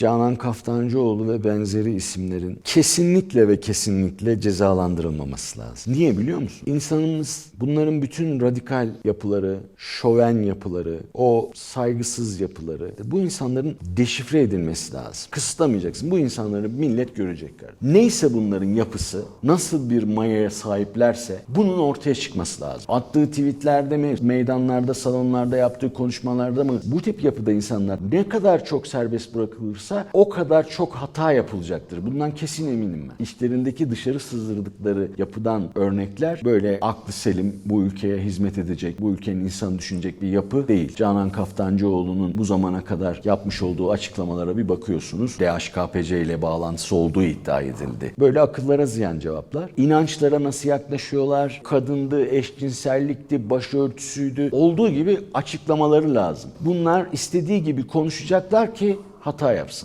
Canan Kaftancıoğlu ve benzeri isimlerin kesinlikle ve kesinlikle cezalandırılmaması lazım. Niye biliyor musun? İnsanımız bunların bütün radikal yapıları, şoven yapıları, o saygısız yapıları bu insanların deşifre edilmesi lazım. Kısıtlamayacaksın. Bu insanları millet görecek. kardeşim. Neyse bunların yapısı, nasıl bir mayaya sahiplerse bunun ortaya çıkması lazım. Attığı tweetlerde mi, meydanlarda, salonlarda yaptığı konuşmalarda mı bu tip yapıda insanlar ne kadar çok serbest bırakılırsa o kadar çok hata yapılacaktır. Bundan kesin eminim ben. İşlerindeki dışarı sızdırdıkları yapıdan örnekler böyle aklı selim bu ülkeye hizmet edecek, bu ülkenin insanı düşünecek bir yapı değil. Canan Kaftancıoğlu'nun bu zamana kadar yapmış olduğu açıklamalara bir bakıyorsunuz. DHKPC ile bağlantısı olduğu iddia edildi. Böyle akıllara ziyan cevaplar. İnançlara nasıl yaklaşıyorlar? Kadındı, eşcinsellikti, başörtüsüydü. Olduğu gibi açıklamaları lazım. Bunlar istediği gibi konuşacaklar ki hata yapsın.